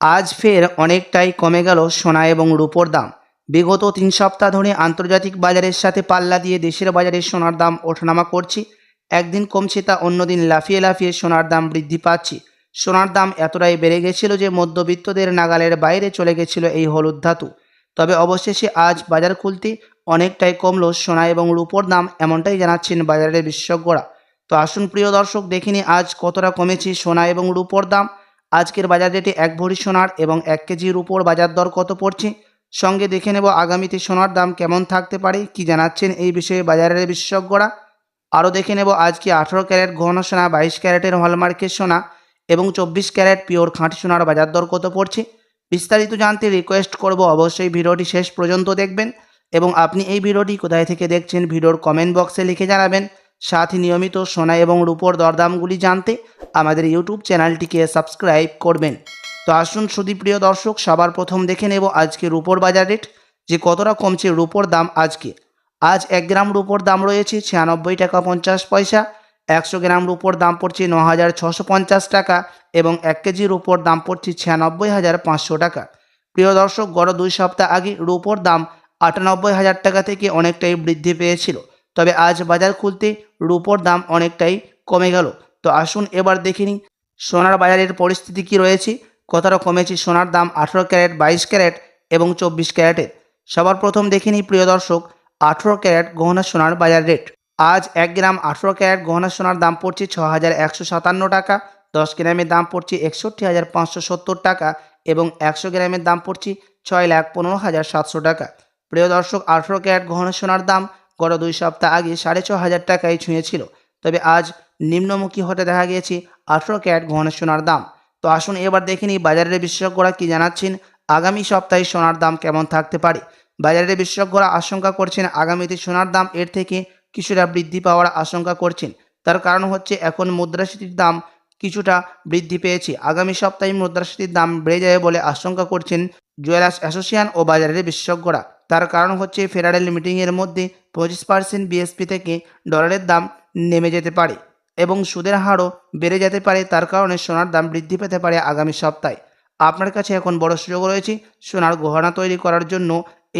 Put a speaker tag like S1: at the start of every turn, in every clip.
S1: আজ ফের অনেকটাই কমে গেল সোনা এবং রূপোর দাম। বিগত তিন সপ্তাহ ধরে আন্তর্জাতিক বাজারের সাথে পাল্লা দিয়ে দেশের বাজারে সোনার দাম ওঠানামা করছি। একদিন কমছে তা, অন্যদিন লাফিয়ে লাফিয়ে সোনার দাম বৃদ্ধি পাচ্ছি। সোনার দাম এতটাই বেড়ে গেছিল যে মধ্যবিত্তদের নাগালের বাইরে চলে গেছিল এই হলুদ ধাতু। তবে অবশেষে আজ বাজার খুলতে অনেকটাই কমলো সোনা এবং রূপোর দাম এমনটাই জানাচ্ছেন বাজারের বিশেষজ্ঞরা। তো আসুন প্রিয় দর্শক দেখিনি আজ কতটা কমেছে সোনা এবং রূপোর দাম। আজকের বাজার রেটে এক ভরি সোনার এবং এক কেজির উপর বাজার দর কত পড়ছে? সঙ্গে দেখে নেব আগামীতে সোনার দাম কেমন থাকতে পারে, কি জানাচ্ছেন এই বিষয়ে বাজারের বিশেষজ্ঞরা। আরও দেখে নেব আজকে আঠেরো ক্যারেট ঘন সোনা, বাইশ ক্যারেটের হলমার্কের সোনা এবং চব্বিশ ক্যারেট পিওর খাঁটি সোনার বাজার দর কত পড়ছে? বিস্তারিত জানতে রিকোয়েস্ট করব অবশ্যই ভিডিওটি শেষ পর্যন্ত দেখবেন এবং আপনি এই ভিডিওটি কোথায় থেকে দেখছেন ভিডিওর কমেন্ট বক্সে লিখে জানাবেন। সাথে নিয়মিত সোনা এবং রূপোর দরদামগুলি জানতে আমাদের ইউটিউব চ্যানেলটিকে সাবস্ক্রাইব করবেন। তো আসুন সুদীপ্রিয় দর্শক, সবার প্রথম দেখে নেব আজকে রুপোর বাজার রেট, যে কতটা কমছে রুপোর দাম আজকে। আজ এক গ্রাম রুপোর দাম রয়েছে ছিয়ানব্বই টাকা পঞ্চাশ পয়সা, একশো গ্রাম রুপোর দাম পড়ছে ন হাজার ছশো পঞ্চাশ টাকা এবং এক কেজি রূপোর দাম পড়ছে ছিয়ানব্বই হাজার পাঁচশো টাকা। প্রিয় দর্শক গড় দুই সপ্তাহ আগে রুপোর দাম আটানব্বই হাজার টাকা থেকে অনেকটাই বৃদ্ধি পেয়েছিল। তবে আজ বাজার খুলতে রুপোর দাম অনেকটাই কমে গেল। তো আসুন এবার দেখে নিই, সোনার বাজারের পরিস্থিতি কি রয়েছে? কতটা কমেছে সোনার দাম আঠেরো ক্যারেট, বাইশ ক্যারেট এবং চব্বিশ ক্যারেটের। সবার প্রথম দেখে নিই প্রিয় দর্শক, আঠেরো ক্যারেট গহনা সোনার বাজার রেট। আজ এক গ্রাম আঠেরো ক্যারেট গহনা সোনার দাম পড়ছে ছ হাজার একশো সাতান্ন টাকা, দশ গ্রামের দাম পড়ছে একষট্টি হাজার পাঁচশো সত্তর টাকা এবং একশো গ্রামের দাম পড়ছে ছয় লাখ পনেরো হাজার সাতশো টাকা। প্রিয় দর্শক, আঠেরো ক্যারেট গহনা সোনার দাম গত দুই সপ্তাহ আগে সাড়ে ছ হাজার টাকায় ছুঁয়েছিল। তবে আজ নিম্নমুখী হতে দেখা গিয়েছে আঠেরো ক্যারেট গহনা সোনার দাম। তো আসুন এবার দেখে নিই বাজারের বিশেষজ্ঞরা কি জানাচ্ছেন, আগামী সপ্তাহে সোনার দাম কেমন থাকতে পারে? বাজারের বিশেষজ্ঞরা আশঙ্কা করছেন আগামীতে সোনার দাম এর থেকে কিছুটা বৃদ্ধি পাওয়ার আশঙ্কা করছেন। তার কারণ হচ্ছে এখন মুদ্রাস্ফীতির দাম কিছুটা বৃদ্ধি পেয়েছে। আগামী সপ্তাহে মুদ্রাস্ফীতির দাম বেড়ে যাবে বলে আশঙ্কা করছেন জুয়েলার্স অ্যাসোসিয়েশন ও বাজারের বিশেষজ্ঞরা। তার কারণ হচ্ছে ফেডারেল মিটিংয়ের মধ্যে পঁচিশ পার্সেন্ট বিএসপি থেকে ডলারের দাম নেমে যেতে পারে এবং সুদের হারও বেড়ে যেতে পারে, তার কারণে সোনার দাম বৃদ্ধি পেতে পারে আগামী সপ্তাহে। আপনার কাছে এখন বড় সুযোগ রয়েছে সোনার গহনা তৈরি করার জন্য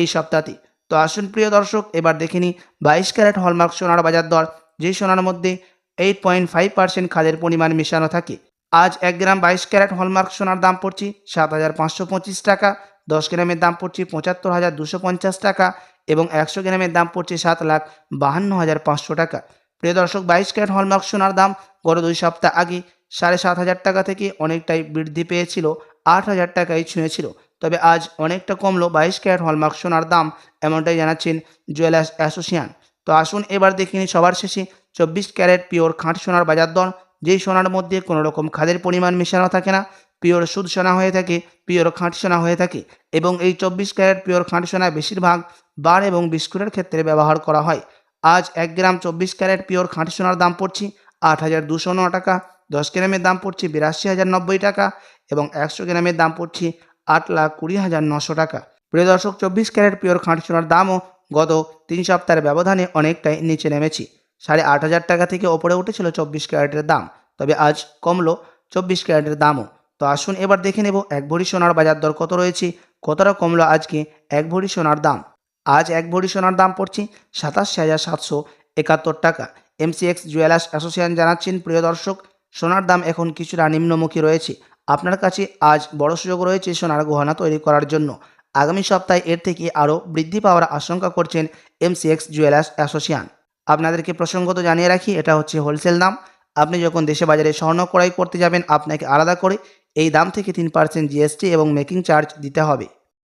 S1: এই সপ্তাহতে তো আসুন প্রিয় দর্শক, এবার দেখে নিই বাইশ ক্যারেট হলমার্ক সোনার বাজার দর যেই সোনার মধ্যে এইট পয়েন্ট ফাইভ পার্সেন্ট খাদের পরিমাণ মেশানো থাকে। আজ এক গ্রাম বাইশ ক্যারেট হলমার্ক সোনার দাম পড়ছে সাত হাজার পাঁচশো পঁচিশ টাকা। দশ গ্রামের দাম পড়ছে পঁচাত্তর হাজার দুশো পঞ্চাশ টাকা এবং একশো গ্রামের দাম পড়ছে সাত লাখ বাহান্ন হাজার পাঁচশো টাকা। প্রিয় দর্শক, বাইশ ক্যারেট হলমার্ক সোনার দাম গত দুই সপ্তাহ আগে সাড়ে সাত হাজার টাকা থেকে অনেকটাই বৃদ্ধি পেয়েছিল, আট হাজার টাকায় ছুঁয়েছিল। তবে আজ অনেকটা কমলো বাইশ ক্যারেট হলমার্ক সোনার দাম, এমনটাই জানাচ্ছেন জুয়েলার্স অ্যাসোসিয়ান তো আসুন এবার দেখিনি সবার শেষে চব্বিশ ক্যারেট পিওর খাঁটি সোনার বাজার দর। যেই সোনার মধ্যে কোনো রকম খাদের পরিমাণ মেশানো থাকে না পিওর সুদ সোনা হয়ে থাকে, পিওর খাঁটি সোনা হয়ে থাকে এবং এই চব্বিশ ক্যারেট পিওর খাঁটি সোনা বেশিরভাগ বার এবং বিস্কুটের ক্ষেত্রে ব্যবহার করা হয়। আজ এক গ্রাম চব্বিশ ক্যারেট পিওর খাঁটি সোনার দাম পড়ছে আট হাজার দুশো ন টাকা, দশ গ্রামের দাম পড়ছে বিরাশি হাজার নব্বই টাকা এবং একশো গ্রামের দাম পড়ছে আট লাখ কুড়ি হাজার নশো টাকা। প্রিয় দর্শক, চব্বিশ ক্যারেট পিওর খাঁটি সোনার দামও গত তিন সপ্তাহের ব্যবধানে অনেকটাই নিচে নেমেছে। সাড়ে আট হাজার টাকা থেকে ওপরে উঠেছিল চব্বিশ ক্যারেটের দাম, তবে আজ কমলো চব্বিশ ক্যারেটের দামও। তো আসুন এবার দেখে নেব এক ভরি সোনার বাজার দর কত রয়েছে, কতটা কমলো আজকে এক ভরি সোনার দাম? আজ এক ভরি সোনার দাম পড়ছে সাতাশি হাজার সাতশো একাত্তর টাকা। এমসিএক্স জুয়েলার্স অ্যাসোসিয়েশন জানাচ্ছেন, প্রিয় দর্শক, সোনার দাম এখন কিছুটা নিম্নমুখী রয়েছে। আপনার কাছে আজ বড় সুযোগ রয়েছে সোনার গহনা তৈরি করার জন্য। আগামী সপ্তাহে এর থেকে আরও বৃদ্ধি পাওয়ার আশঙ্কা করছেন এমসিএক্স জুয়েলার্স অ্যাসোসিয়েশন আপনাদেরকে প্রসঙ্গত জানিয়ে রাখি, এটা হচ্ছে হোলসেল দাম। আপনি যখন দেশে বাজারে স্বর্ণ ক্রয় করতে যাবেন, আপনাকে আলাদা করে এই দাম থেকে তিন পার্সেন্ট জিএসটি এবং মেকিং চার্জ দিতে হবে।